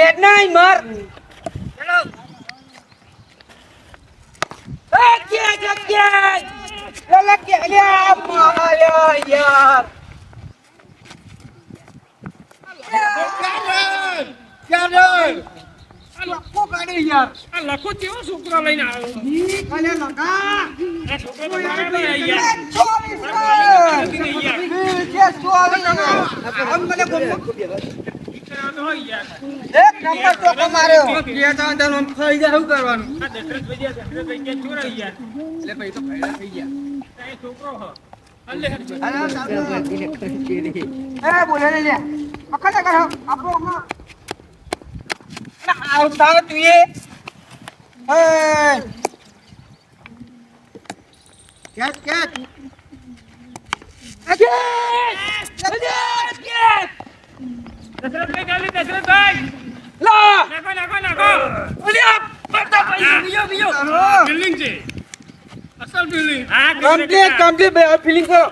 હેડ નહીં મર એ કે કે કે લે કે લ્યા માયા યાર લખો કાઢી યાર આ લખો કેવો છોકરો લઈને આવ્યો નંબર ચોકો માર્યો. કે તો અંદર આમ ખાઈ જાય શું કરવાનું આ દશરથ ભૈયા દશરથ ભૈયા ચોરાઈ યાર એટલે ભાઈ તો ફાયદા થઈ ગયા એ. છોકરો હ બોલે લે લે ના કરો તું એ કેટ કેટ દશરથભાઈ ગાલી, દશરથભાઈ! લા! નાખો નાખો નાખો. આ પડતા ભાઈ બીજો બીજો. બિલ્ડિંગ છે. અસલ બિલ્ડિંગ. હા કમ્પ્લીટ કમ્પ્લીટ બે ફિલિંગ કરો.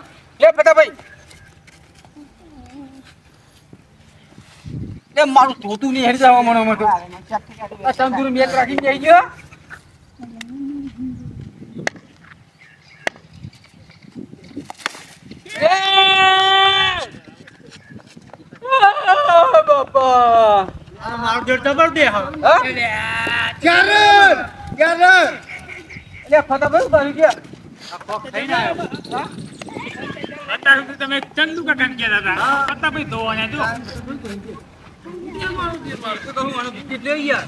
લે પતા ભાઈ એ મારું તોતું ની હેડ જવા મને મતો આ સંતુર મેચ રાખીને જઈ ગયો એ! આ બાપા મારો જોડ દે હા. હા? ક્યારે? ક્યારે? લે ફતા ભાઈ ઊભા રહી ગયા. અત્યાર સુધી તમે ચંદુ કાકા કહેતા હતા. પત્તા ભાઈ ધોવાના જો. એટલે યાર જાય?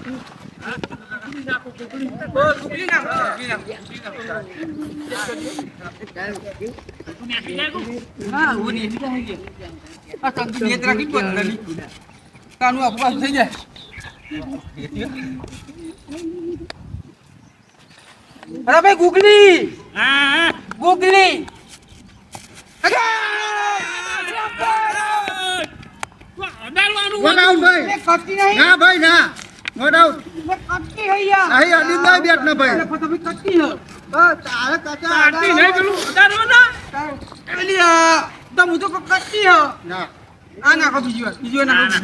હા, હું થઈ. કાનું થઈ જાય. અરે ભાઈ ગુગલી! હા ગુગલી! ભાઈ. ના ભાઈ ના. વન આઉટ કટકી હૈ અહીં અડીને ના બેટ ના ભાઈ ફટાફટ કટકી હે. તારે કચા આરતી નહીં પેલું અડાડવાના પેલી આ તો હું તો કટકી હે. ના. આ નાખો બીજી વાર બીજી વાર ના,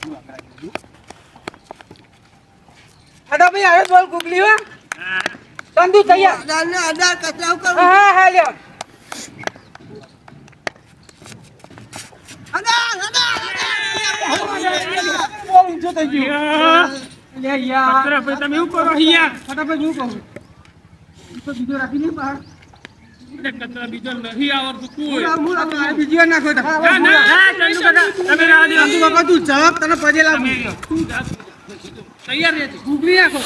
નાખો ના. બીજી અડા ભાઈ આવે બોલ ગુગલી હો. તંદુ તૈયાર હા હા હા લ્યો. બહુ ઊંચો થઈ ગયો. યાર, લે યાર ભાઈ તમે એવું કરો યાર ફટાફટ હું કહું. ઈ તો બીજો રાખી નહીં બહાર. એટલે કચરા બીજો નહીં આવડતું કોઈ. હું આ બીજી નાખો તો. હા જવાબ તને પજે લાગુ. જા. તૈયાર રહેજો. ગુગલી નાખો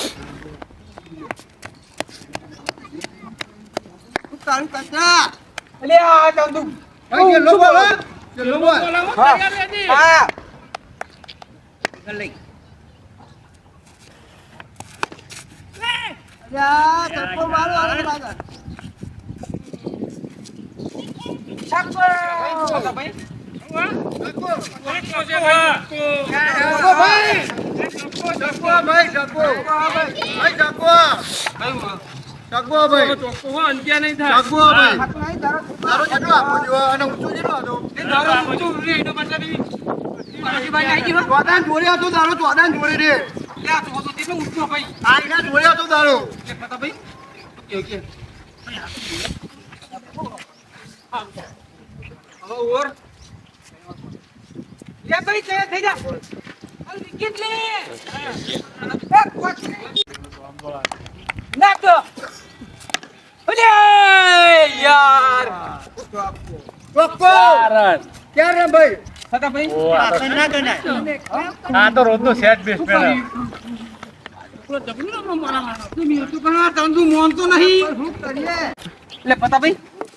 અલે આ ચંદુ કેટલો બોલ હો? કેટલો બોલ? બોલાવો હા. તૈયાર રહેજે. હા. લખો છે લખો. જગો ભાઈ જગો ભાઈ જગો ભાઈ જગો જગો ભાઈ. ચોખ્ખો લે ભાઈ કેટલો આપો જો. અને ઊંચો કેટલો હતો ચોદાન જોડે હતો તારો ચોદાન જોડે રે આઈના જોડે હતો યાર ભાઈ ભાઈ ના. ગણાય આ તો રોજનો સેટ બેસ પહેલા. તંદુ મોનતો નહીં. એટલે પતા ભાઈ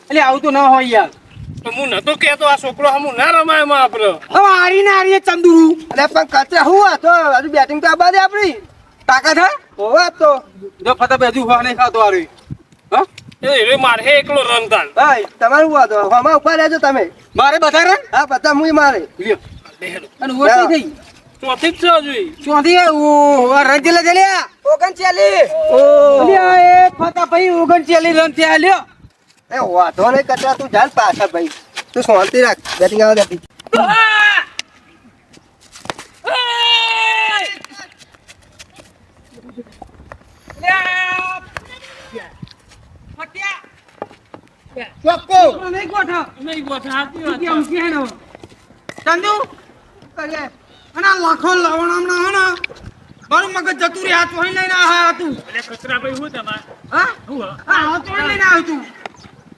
એટલે આવું તો ના હોય યાર. તો હું નતો કહેતો આ છોકરો હમું ના રમાયમાં આપણે. હવે આરી ને આરી ચંદુરુ. અરે પણ કચરા હું હતો હજુ બેટિંગ તો આબાદે આપણી. તાકાત હા? હોવા તો જો ફતા બેજુ હજુ હવા નહીં ખાતો આરી. હા? એ રે મારે એકલો રન તાન ભાઈ તમારું વાત. હમણાં ઉપર રહેજો તમે. મારે બધા રન હા બધા હું મારે. લ્યો. અને ઓછી થઈ? ચોથી જ છે હજુ ચોથી? ઓ રન ચલે ચલ્યા ઓગણચાલીસ ઓ અલ્યા એ ફતા ભાઈ ઓગણચાલીસ રન થયા લ્યો. એ વાંધો નહીં કચરા તું જાન પાછા ભાઈ. તું શાંતિ રાખ. બેટિંગ આવે બેટિંગ મગજ જતું રહ્યા તો લઈને આ હતું કચરા ભાઈ હું તમારે? હા? હું લઈને આવ્યું તું.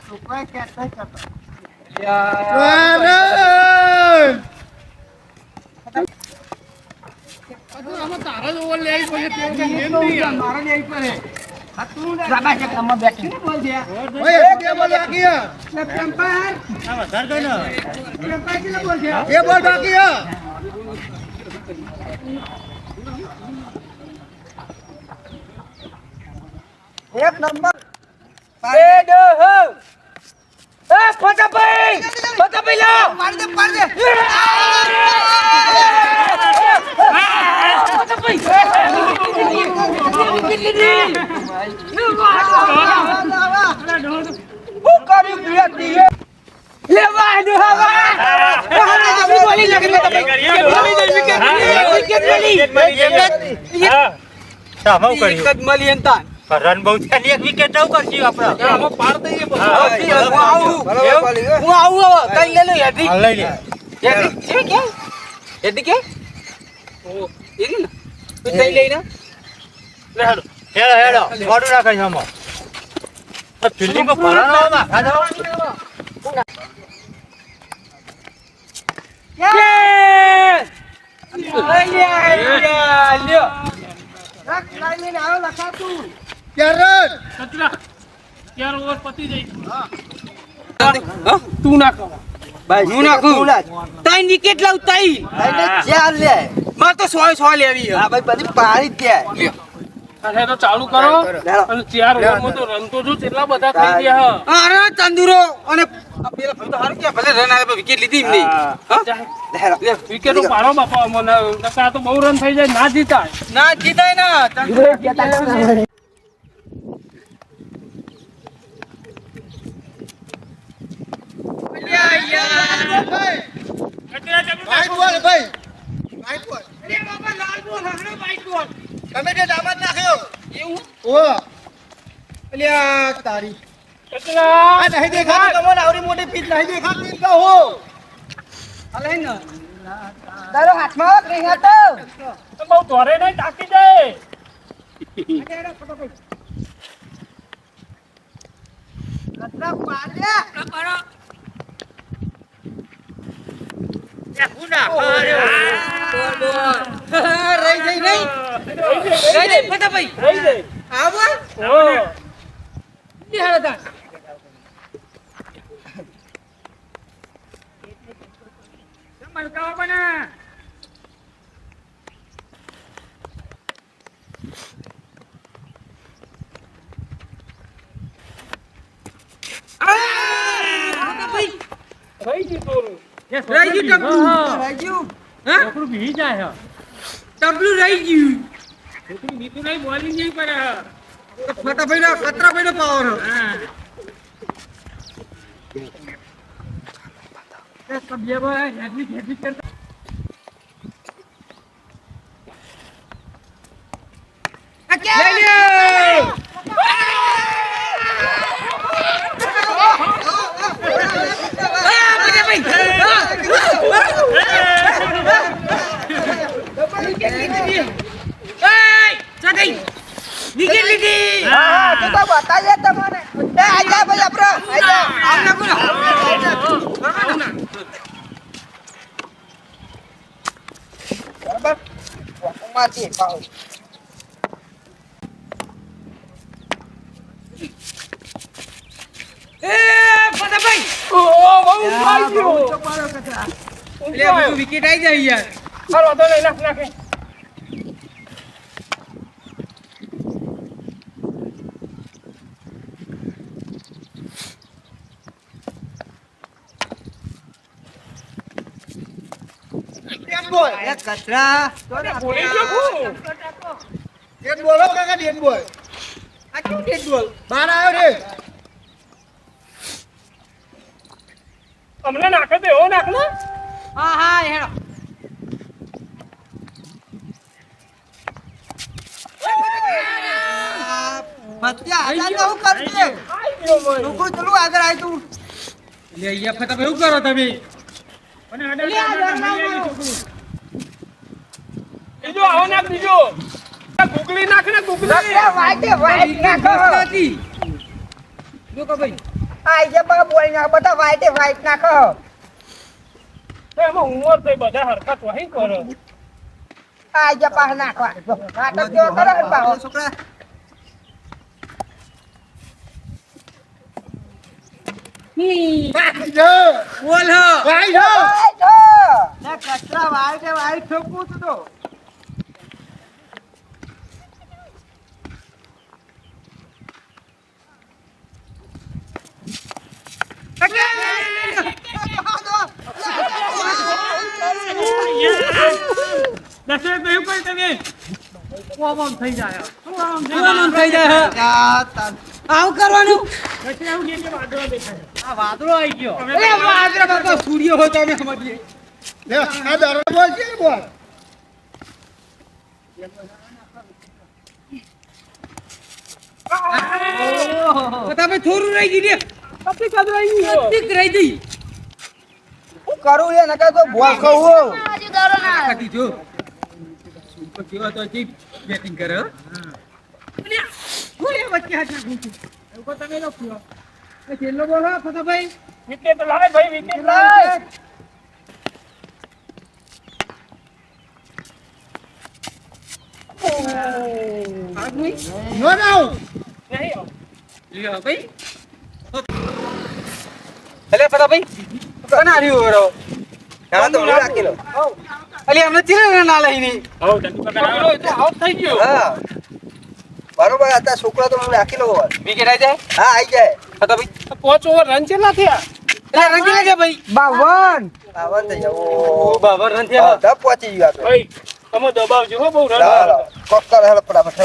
છોકરા ક્યાં કરતો એક નંબર મળી વિકેટ મળી એનતા. રન બહુ છે. ને એક વિકેટ આવ કરશું આપણે. આમાં પાર દઈએ. હા. આવું. હે? આવું હવે. કઈ લે લે હેડી લઈ લે. હેડી છે કે? હેડી કે ઓ એની ને તું કઈ લઈને હેડો. હેડો મોઢું નાખે છે આમાં. ફિલ્ડિંગમાં ભરાનો આમાં ખાધો Yes! અલ્યા, લે લ્યો. રખ લાઈને આવ્યો લખા તું કચરા. ચાર ઓવર પતી જાય. હા? તું નાખ. હું નાખું? ત્રણ વિકેટ લાવ ત્રણ લાઈને ચાર લે. મારે તો સો સો લેવી છે. ભાઈ બધી પાડી દે. અરે તો ચાલુ કરો. અને ચાર ઓવરમાં તો રન તો જો કેટલા બધા થઈ ગયા હ. અરે ચંદુરો અને આ પેલા તો હારું કે ભલે રન આવે વિકેટ લીધી એમ નહીં. હા? લેડો. પાડો બાપા મને તો બહુ રન થઈ જાય ના જીતાય. ના જીતાય ના. ચંદુરો અલ્યા, અલ્યા. કચરા ચાલુ ભાઈ રાખો. બોલ ભાઈ ભાઈ બોલ અરે બાબા લાલ બોલ હમણાં બાઈક બોલ તમે જે દામત નાખ્યો. એવું ઓ અલ્યા તારી. કચરા આ નહીં દેખાતું તમને આવડી મોટી પીચ નહીં દેખાતી તો હો. હાલે ને. તારો હાથમાં રહી હતો. તો બહુ ધોરે નહીં ટાકી જાય કચરા પાડ્યા રહી જઈ નહીં રહી જઈ ફટાફટ. થઈ જાય આવો. નિહાળો તાર. મલકાવા બના ફટાફટ. થઈ ગયું તોરું. રહી ગયું ટપલું. હા. રહી ગયું હા? છોકરું ભી જાય હે. ટપલું રહી ગયું છોકરું બીતું નહીં બોલિંગ નહીં કરે હે. ફટાફટ ના કતરાભાઈ નો પાવર હા. ભાઈ હેડલી હેડલી કરતા. લઈ લ્યો. આ, ફટાફટ. આ. એય, સગાઈ. વિકેટ લીધી હા તો તો બતાવીએ તમને એ આજા જા ભાઈ આપણે આઈ જા આપણે બોલો બરાબરમાંથી પાઉ એ ફટાભાઈ ઓ બહુ પાઈ ગયો એટલે બધું વિકેટ આવી જાય યાર હાલો તો લઈ નાખ નાખે ડેડ બોલ એ કચરા. બોલી ગયો બોલ કાકા ડેડ બોલ. આ કેવું ડેડ બોલ? બહાર આવ્યો રે. અમને નાખે તો એવો નાખ ને હા હા હેડો. મત્યા આગળ તો હું કરશે છોકરું ચલું આગળ આય તું લે અહીંયા ફટા એવું કરો તમે? અને આડા આડા આડા મળી આવી છોકરું. બીજો આવો નાખ બીજો. આ ગુગલી નાખ ને ગુગલી. વાગે વાઈટ નાખો. જો કો ભાઈ. આઈ જે બા બોલ ના બધા વાઈટે વાઈટ નાખો. તો એમાં ઉંમર થઈ બધા હરકત વહી કરો. આઈ જે પા નાખવા નાટક જો કરો ને પાહો છોકરા. બોલ હો. ભાઈ જો વાઈટ હો ના કચરા વાઈટે વાઈટ ઠોકું તું તો દશરથ ભાઈ ઉપર તમે ઓમ ઓમ થઈ જાય ઓમ થઈ આમ થઈ જાય આવું કરવાનું વાદળો આવી ગયો. વાદળો સૂર્ય હોય તો અમે સમજીએ તમે થોડું રહી ગઈ પછી કદવાઈ ગયો ઠીક રહી ગઈ હું કરું એ નકા તો બોલ કહું ખાતી જો. સુપર કેવો તો જી બેટિંગ કરે હો. અલ્યા, હું એ વચ્ચે હાથ નાખું. એવું તમે લખ્યો. એ છેલ્લો બોલ હો, ફતાભાઈ. વિકેટ લાય ભાઈ વિકેટ? નો આવ. પતા ભાઈ. કોને હાર્યું વરો? હા, તો હું રાખી લો. અલી, અમને ચીરે ના ચંદુ કાકા આવ્યો એટલે આઉટ થઈ ગયો હા બરોબર હતા છોકરા તો હું રાખી લઉં વિકેટ આવી જાય? હા આવી જાય ફતાભાઈ. પાંચ ઓવર રન ના થયા એટલે રન રંગી લેજે ભાઈ. બાવન. આવન થઈ જાવ ઓ, બાવન રન થયા. બધા પહોંચી ગયા તો ભાઈ તમે દબાવજો હો બહુ રન ચાલો કોક કરો હેલો ફટાફટ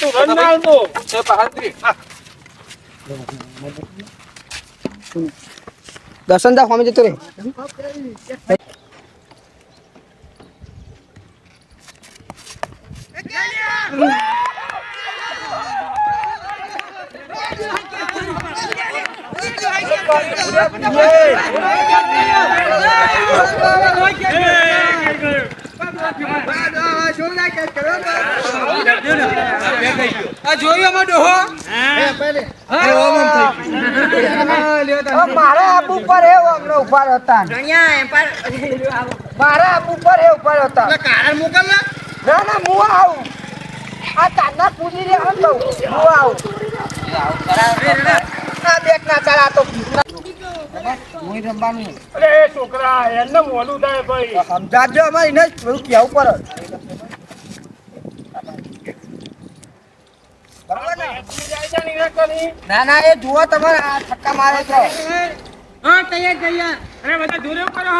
તું રન ના આવતો એ પહાડત્રી. હા. દર્શન દા હોમે જતો રે જોયું અમાર ડોહો મારા આબુ પર એ અમને ઊભા હતા. મારા આબુ પર એ ઊભા હતા. કારણ મોકલ ને ના ના હું આવું. આ તાના પૂજી રે હું આવું. ના દેખ ના ચાલ આ તો હું રમવાનું. અરે છોકરા એમને મોડું થાય ભાઈ. સમજાવજો અમારે એને બધું કહેવું પડે. ને? ને એ જુઓ તમે આ છક્કા મારે છો. હા તૈયાર તૈયાર અરે બધા જોડે કરો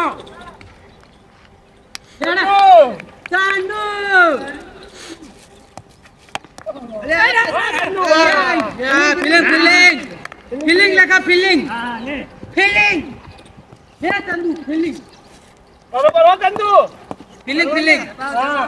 ચાંદુ. Feeling feeling. ફિલિંગ લખા ફિલિંગ. ફિલિંગ. હે ચંદુ ફિલિંગ. બરોબર હો ચંદુ. Feeling feeling. હા.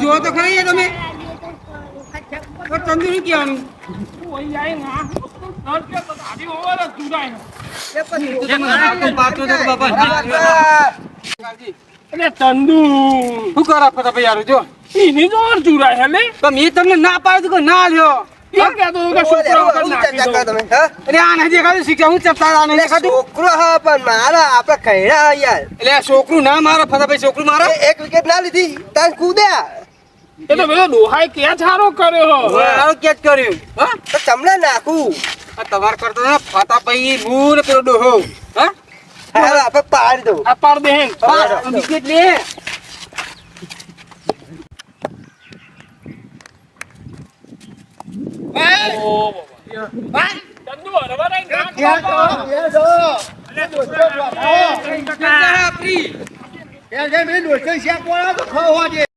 જો તો ખરી તમે તો ચંદુ શું કહેવાનું ઓય આય ના નર કે તો આડી ઓવર જ દુરાય એટલે ચંદુ શું કરો ફતે યાર જો એની જોર ઓર હે તમે તમને ના પાડ્યું ના લ્યો છોકરા હા હું? હા હા ના મારો ફતે છોકરું મારો? એક વિકેટ ના લીધી તાન કૂદ્યા એ તો પેલો કેચ હારો કર્યો? સારું કેચ કર્યું? હા? તો ચમડા નાખું. આ તમાર કરતો ને ફાતા ભાઈ હું ને પેલો ડોહો હા? હાલો આપણે પાડી દઉં. આ પાડ દે હે વિકેટ લે ઓ બાબા. ચંદુ હરવા નહીં નાખ બાબા. અલે છોકરા, એ, આપણી એ જે મેં દોસ્તો શેક વાળા તો ખાવા દે.